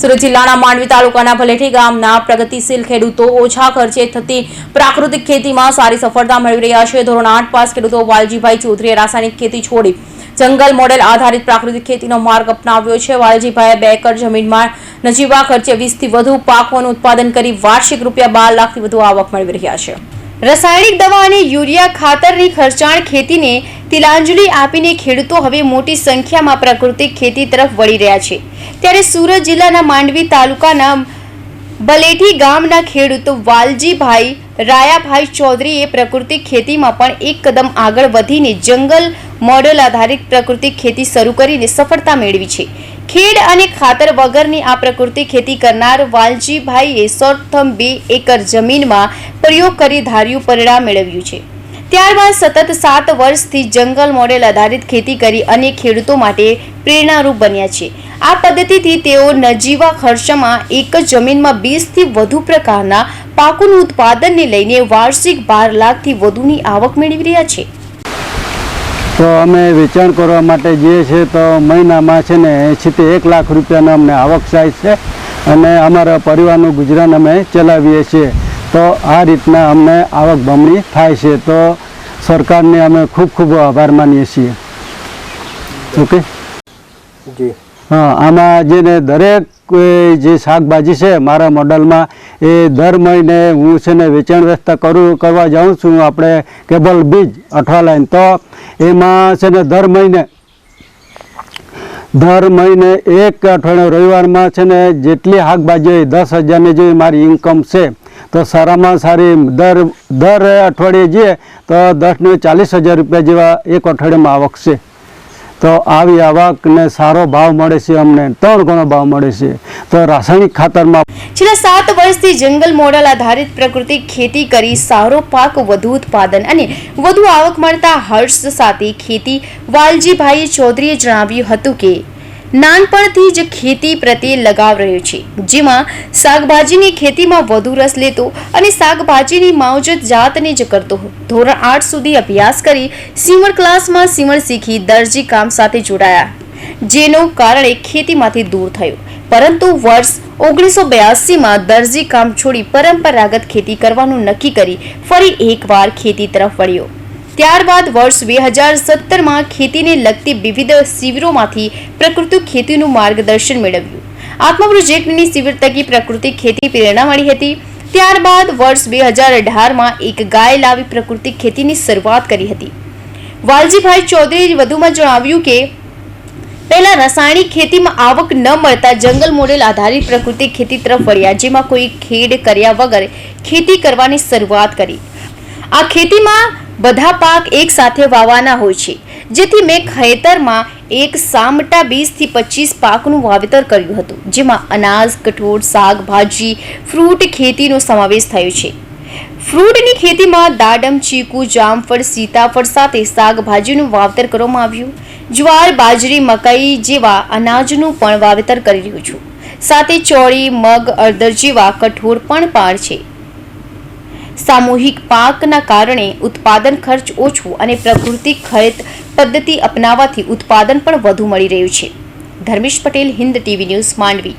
સુરત જિલ્લાના માંડવી તાલુકાના ભલેઠી ગામના પ્રગતિશીલ ખેડૂતો ઓછા ખર્ચે થતી પ્રાકૃતિક ખેતીમાં સારી સફળતા મેળવી રહ્યા છે. ધોરણ આઠ પાસ ખેડૂતો વાલજીભાઈ ચૌધરીએ રાસાયણિક ખેતી છોડી જંગલ મોડેલ આધારિત પ્રાકૃતિક ખેતીનો માર્ગ અપનાવ્યો છે. વાલજીભાઈએ બે એકર જમીનમાં નજીવા ખર્ચે વીસથી વધુ પાકોનું ઉત્પાદન કરી વાર્ષિક રૂપિયા બાર લાખથી વધુ આવક મેળવી રહ્યા છે. રાસાયણિક દવા અને યુરિયા ખાતરની ખર્ચાળ ખેતીને તિલાંજલિ આપીને ખેડૂતો હવે મોટી સંખ્યામાં પ્રાકૃતિક ખેતી તરફ વળી રહ્યા છે. ત્યારે સુરત જિલ્લાના માંડવી તાલુકાના બલેઠી ગામના ખેડૂતો વાલજીભાઈ રાયાભાઈ ચૌધરીએ પ્રાકૃતિક ખેતીમાં પણ એક કદમ આગળ વધીને જંગલ મોડેલ આધારિત પ્રાકૃતિક ખેતી શરૂ કરીને સફળતા મેળવી છે. ખેડ અને ખાતર વગરની આ પ્રાકૃતિક ખેતી કરનાર વાલજીભાઈએ સૌપ્રથમ બે એકર જમીનમાં પ્રયોગ કરી ધાર્યું પરિણામ મેળવ્યું છે. ત્યારબાદ સતત સાત વર્ષથી જંગલ મોડેલ આધારિત ખેતી કરી અનેક ખેડૂતો માટે પ્રેરણારૂપ બન્યા છે. આ પદ્ધતિથી તેઓ નજીવા ખર્ચમાં એક જ જમીનમાં વીસથી વધુ પ્રકારના પાકોનું ઉત્પાદનને લઈને વાર્ષિક બાર લાખથી વધુની આવક મેળવી રહ્યા છે. તો અમે વેચાણ કરવા માટે જઈએ છીએ તો મહિનામાં છે ને એંશીથી એક લાખ રૂપિયાનો અમને આવક થાય છે અને અમારા પરિવારનું ગુજરાન અમે ચલાવીએ છીએ. તો આ રીતના અમને આવક બમણી થાય છે. તો સરકારને અમે ખૂબ ખૂબ આભાર માનીએ છીએ. ઓકે? જી. હા આમાં જેને દરેક જે શાકભાજી છે મારા મોડલમાં એ દર મહિને હું છે ને વેચાણ વ્યવસ્થા કરું કરવા જાઉં છું આપણે કેબલ બીજ અઠવાલાઈન તો એમાં છે ને દર મહિને દર મહિને એક અઠવાડિયે રવિવારમાં છે ને જેટલી શાકભાજી હોય દસ હજારની જેવી મારી ઇન્કમ છે તો સારામાં સારી દર દર અઠવાડિયે જઈએ તો દસને ચાલીસ હજાર રૂપિયા જેવા એક અઠવાડિયામાં આવક છે. તો આવી આવકને સારો ભાવ મળે છે અમને, ત્રણ ગણો ભાવ મળે છે. તો રાસાયણિક ખાતરમાં છેલ્લા સાત વર્ષથી જંગલ મોડલ આધારિત પ્રકૃતિ ખેતી કરી સારો પાક, વધુ ઉત્પાદન અને વધુ આવક મળતા હર્ષ સાથે ખેતી. વાલજીભાઈ ચૌધરીએ જણાવ્યું હતું કે નાનપણથી જ ખેતી પ્રત્યે લગાવ રહ્યો છે. જેમાં શાકભાજીની ખેતીમાં વધુ રસ લેતો અને શાકભાજીની માવજત જાતને જ કરતો ધોરણ આઠ સુધી અભ્યાસ કરી સીવણ ક્લાસમાં સીવણ શીખી દરજી કામ સાથે જોડાયા. જેનો કારણે ખેતીમાંથી દૂર થયો. પરંતુ વર્ષ ઓગણીસો બ્યાસીમાં દરજી કામ છોડી પરંપરાગત ખેતી કરવાનું નક્કી કરી ફરી એકવાર ખેતી તરફ વળ્યો. ત્યારબાદ વર્ષ બે હજાર સત્તરમાં ખેતીને લગતી વિવિધ શિબિરોમાંથી પ્રકૃતિ ખેતીનું માર્ગદર્શન મેળવ્યું. આત્મા પ્રોજેક્ટની શિબિર તકી પ્રકૃતિ ખેતી પ્રેરણા મળી હતી. ત્યારબાદ વર્ષ બે હજાર અઢારમાં એક ગાય લાવી પ્રકૃતિ ખેતીની શરૂઆત કરી હતી. વાલજીભાઈ ચૌધરીએ વધુમાં જણાવ્યું કે, પહેલા રાસાયણિક ખેતીમાં આવક ન મળતા જંગલ મોડેલ આધારિત પ્રકૃતિ ખેતી તરફ વળ્યા, જેમાં કોઈ ખેડ કર્યા વગર ખેતી કરવાની શરૂઆત કરી. આ ખેતીમાં બધા પાક એક સાથે વાવવાના હોય છે. જેથી મેં ખેતરમાં એક સામટા વીસથી પચીસ પાકનું વાવેતર કર્યું હતું, જેમાં અનાજ, કઠોળ, શાકભાજી, ફ્રૂટ ખેતીનો સમાવેશ થયો છે. ફ્રૂટની ખેતીમાં દાડમ, ચીકુ, જામફળ, સીતાફળ સાથે શાકભાજીનું વાવેતર કરવામાં આવ્યું. જ્વાર, બાજરી, મકાઈ જેવા અનાજનું પણ વાવેતર કરી રહ્યું છું. સાથે ચોળી, મગ અડદર જેવા કઠોળ પણ પાડ છે. સામૂહિક પાકના કારણે ઉત્પાદન ખર્ચ ઓછું અને પ્રકૃતિ ખરીદ પદ્ધતિ અપનાવવાથી ઉત્પાદન પણ વધુ મળી રહ્યું છે. Dharmesh Patel, Hind TV news Mandvi.